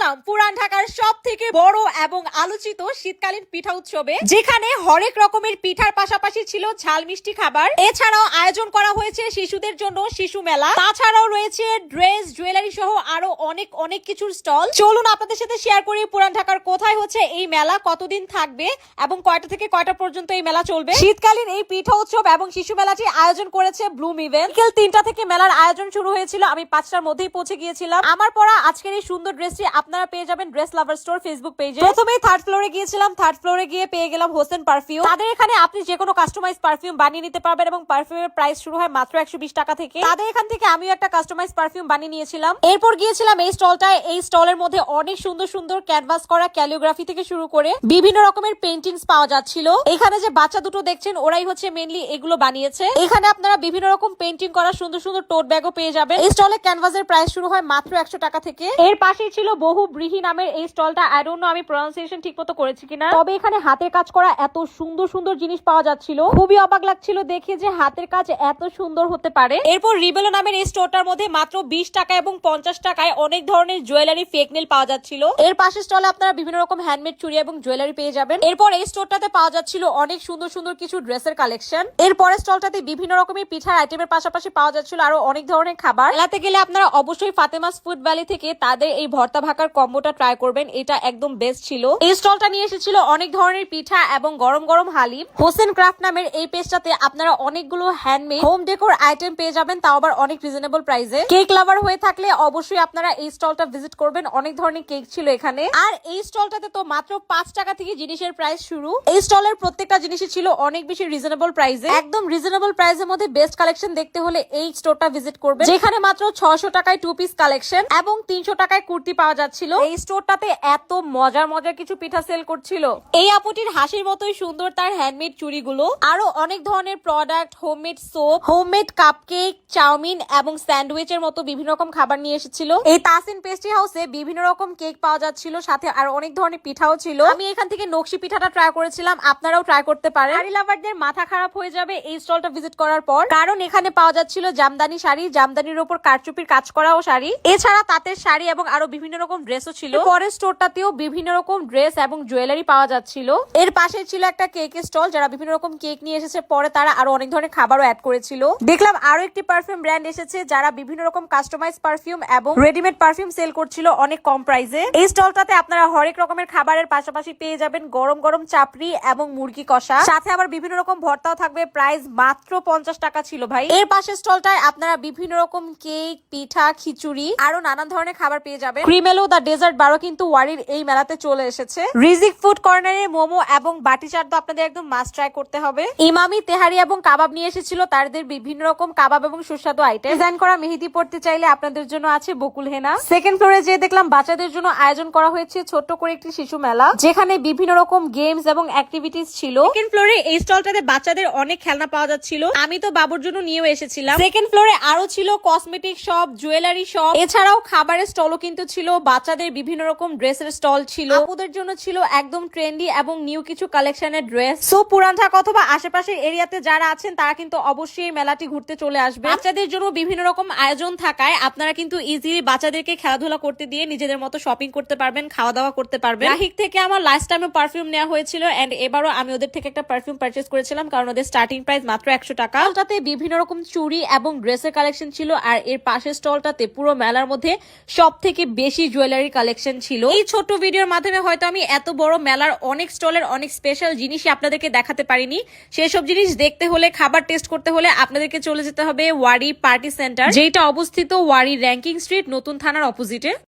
আসলাম পুরান ঢাকার সব থেকে বড় এবং আলোচিত শীতকালীন পিঠা উৎসবে, যেখানে হরেক রকমের পিঠার পাশাপাশি ছিল ঝাল মিষ্টি খাবার। এছাড়াও আয়োজন করা হয়েছে শিশুদের জন্য শিশু মেলা। তাছাড়াও রয়েছে ড্রেস, জুয়েলারি সহ আরও অনেক অনেক কিছুর স্টল। চলুন আপনাদের সাথে শেয়ার করি পুরান ঢাকার কোথায় হচ্ছে এই মেলা, কতদিন থাকবে এবং কয়টা থেকে কয়টা পর্যন্ত এই মেলা চলবে। শীতকালীন এই পিঠা উৎসব এবং শিশু মেলাটি আয়োজন করেছে ব্লুম ইভেন্ট বিকেল তিনটা থেকে মেলার আয়োজন শুরু হয়েছিল, আমি পাঁচটার মধ্যেই পৌঁছে গিয়েছিলাম। আমার পরা আজকের এই সুন্দর ড্রেসটি আপনারা পেয়ে যাবেন ড্রেস লাভার স্টোর ফেসবুক পেজে প্রথমেই থার্ড ফ্লোরে গিয়েছিলাম থার্ড ফ্লোরে গিয়ে পেয়ে গেলাম হোসেন পারফিউম তাদের এখানে আপনি যে কোনো কাস্টমাইজ পারফিউম বানিয়ে নিতে পারবেন এবং পারফিউমের প্রাইস শুরু হয় মাত্র একশো টাকা থেকে। তাদের এখান থেকে আমিও একটা কাস্টমাইজ পারফিউম বানিয়ে নিয়েছিলাম। এরপর গিয়েছিলাম এই স্টলটায় এই স্টলের মধ্যে অনেক সুন্দর সুন্দর ক্যানভাস করা ক্যালিওগ্রাফি থেকে শুরু করে বিভিন্ন রকমের পেন্টিংস পাওয়া যাচ্ছিল। এখানে যে বাচ্চা দুটো দেখছেন ওরাই হচ্ছে মেনলি এগুলো বানিয়েছে। এখানে আপনারা বিভিন্ন রকম পেন্টিং করা সুন্দর সুন্দর টোট ব্যাগও পেয়ে যাবেন। এই স্টলে ক্যানভাসের প্রাইস শুরু হয় মাত্র একশো টাকা থেকে। এর পাশেই ছিল বহু ব্রিহি নামের এই স্টলটা আই ডোন্ট নো আমি প্রনাউন্সিয়েশন ঠিক মতো করেছি কিনা। তবে এখানে হাতের কাজ করা এত সুন্দর সুন্দর জিনিস পাওয়া যাচ্ছিল। খুবই অবাক লাগছিল দেখে যে হাতের কাজ এত সুন্দর হতে পারে। এরপর রিবেলো নামের এই স্টোরটার মধ্যে মাত্র বিশ টাকা এবং পঞ্চাশ টাকায় অনেক ধরনের জুয়েলারি ফেক নেল পাওয়া যাচ্ছিল। এর পাশের স্টলে আপনারা বিভিন্ন রকম হ্যান্ডমেড চুড়ি এবং জুয়েলারি পেয়ে যাবেন। এরপর এই স্টোরটাতে পাওয়া যাচ্ছিল অনেক সুন্দর সুন্দর কিছু ড্রেসের কালেকশন এর পরের স্টলটাতে বিভিন্ন রকমের পিঠার আইটেমের পাশাপাশি পাওয়া যাচ্ছিল আরও অনেক ধরনের খাবার। মেলাতে গেলে আপনারা অবশ্যই ফাতেমাস ফুড ভ্যালি থেকে তাদের এই ভর্তা ভাকার কম্বোটা ট্রাই করবেন, এটা একদম বেস্ট ছিল। এই স্টলটা নিয়ে এসেছিল অনেক ধরনের পিঠা এবং গরম গরম হালিম। হোসেন ক্রাফট নামের এই পেজটাতে আপনারা অনেকগুলো হ্যান্ডমেড হোম ডেকোর আইটেম পেয়ে যাবেন, তাও আবার অনেক রিজনেবল প্রাইসে কেক লাভার হয়ে থাকলে অবশ্যই আপনারা এই স্টলটা ভিজিট করবেন, অনেক ধরনের কেক ছিল এখানে। আর এই স্টলটাতে তো মাত্র পাঁচ টাকা থেকে জিনিসের প্রাইস শুরু। এই স্টলের প্রত্যেকটা জিনিসই ছিল অনেক বেশি রিজনেবল প্রাইসে একদম রিজনেবল প্রাইসের মধ্যে বেস্ট কালেকশন দেখতে হলে এই স্টোরটা ভিজিট করবেন, যেখানে মাত্র ছশো টাকায় টু পিস কালেকশন এবং তিনশো টাকায় কুর্তি পাওয়া যাচ্ছিল এই স্টোরটাতে এত মজার মজার কিছু পিঠা সেল করছিল। এই আপুটির হাসির মতোই সুন্দর তার হ্যান্ডমেড চুড়িগুলো। আরও অনেক ধরনের product homemade soap homemade cupcake chowmein এবং স্যান্ডউইচের মতো বিভিন্ন রকম খাবার নিয়ে এসেছিল। এই তাসিন পেস্ট্রি হাউসে বিভিন্ন রকম কেক পাওয়া যাচ্ছিল সাথে আর অনেক ধরনের পিঠাও ছিল। আমি এখান থেকে নকশি পিঠাটা ট্রাই করেছিলাম আপনারাও ট্রাই করতে পারেন। শাড়ি লাভারদের মাথা খারাপ হয়ে যাবে এই স্টলটা ভিজিট করার পর। কারণ এখানে পাওয়া যাচ্ছিল জামদানি শাড়ি জামদানির উপর কারচুপির কাজ করাও শাড়ি। এছাড়া তাঁতের শাড়ি এবং আরও বিভিন্ন রকম ড্রেসও ছিল। পরের স্টোরটাতেও বিভিন্ন রকম ড্রেস এবং জুয়েলারি পাওয়া যাচ্ছিল। এর পাশে ছিল একটা কেকের স্টল যারা বিভিন্ন রকম কেক নিয়ে এসেছে। পরে তারা আরও অনেক ধরনের খাবারও অ্যাড করেছিল। দেখলাম আরও একটি পারফিউম ব্র্যান্ড এসেছে যারা বিভিন্ন রকম কাস্টমাইজ পারফিউম এবং রেডিমেড পারফিউম সেল করছিল অনেক কম প্রাইসে এই স্টলটাতে আপনারা হরেক রকমের খাবারের পাশাপাশি পেয়ে যাবেন গরম গরম চাপড়ি এবং মুরগি কষা। সাথে আবার বিভিন্ন রকম ভর্তাও থাকবে প্রাইস মাত্র পঞ্চাশ টাকা ছিল ভাই। এর পাশের স্টলটায় আপনারা বিভিন্ন রকম কেক পিঠা খিচুড়ি আরও নানান ধরনের খাবার পেয়ে যাবেন। ক্রিমেলো দা ডেজার্ট বারো কিন্তু ওয়ারির এই মেলাতে চলে এসেছে। রিজিক ফুড কর্নারে মোমো এবং বাটি চাট তো আপনাদের একদম মাস্ট ট্রাই করতে হবে। ইমামি তেহারি এবং কাবাব নিয়ে এসেছিল তাদের বিভিন্ন রকম কাবাব এবং সুস্বাদু আইটেম ডিজাইন করা মেহেদি পড়তে চাইলে আপনাদের জন্য আছে বকুল হেনা। সেকেন্ড ফ্লোরে যে দেখলাম বাচ্চাদের জন্য আয়োজন করা হয়েছে ছোট্ট করে একটি শিশু মেলা যেখানে বিভিন্ন রকম গেমস এবং অ্যাক্টিভিটিস ছিল। সেকেন্ড ফ্লোরে এই স্টলটাতে বাচ্চাদের অনেক খেলনা পাওয়া যাচ্ছিল। আমি তো বাবুর জন্য নিয়েও এসেছিলাম। সেকেন্ড ফ্লোরে আরও ছিল কসমেটিক শপ জুয়েলারি শপ এছাড়াও খাবারের স্টলও কিন্তু ছিল। বাচ্চাদের বিভিন্ন রকম ড্রেসের স্টল ছিল। আপুদের জন্য ছিল একদম ট্রেন্ডি এবং নিউ কিছু কালেকশনের ড্রেস সো পুরান ঢাকা অথবা আশেপাশের এরিয়াতে যারা আছেন, তারা কিন্তু অবশ্যই মেলাটি ঘুরতে চলে আসবে। বাচ্চাদের জন্য বিভিন্ন রকম আয়োজন থাকায় আপনারা কিন্তু ইজিলি বাচ্চাদেরকে খেলাধুলা করতে দিয়ে নিজেদের মতো শপিং করতে পারবেন খাওয়া দাওয়া করতে পারবেন। রাহিক থেকে আমার লাস্ট টাইমে পারফিউম নেওয়া হয়েছিল এন্ড এবারও আমি ওদের থেকে একটা পারফিউম পারচেস করেছিলাম কারণ ওদের স্টার্টিং প্রাইস মাত্র একশো টাকা। ওটাতে বিভিন্ন রকম চুড়ি এবং ড্রেসের কালেকশন ছিল আর এর পাশের স্টলটাতে পুরো মেলার মধ্যে সব থেকে বেশি জুয়েলারি কালেকশন ছিল। এই ছোট ভিডিওর মাধ্যমে হয়তো আমি এত বড় মেলার অনেক স্টলের অনেক স্পেশাল জিনিসই আপনাদেরকে দেখাতে পারিনি। সেসব জিনিস দেখতে হলে, খাবার টেস্ট করতে হলে আপনাদেরকে চলে যেতে হবে ওয়ারি পার্টি সেন্টার যেটা অবস্থিত ওয়ারি র্যাঙ্কিং স্ট্রিট নতুন থানার অপোজিটে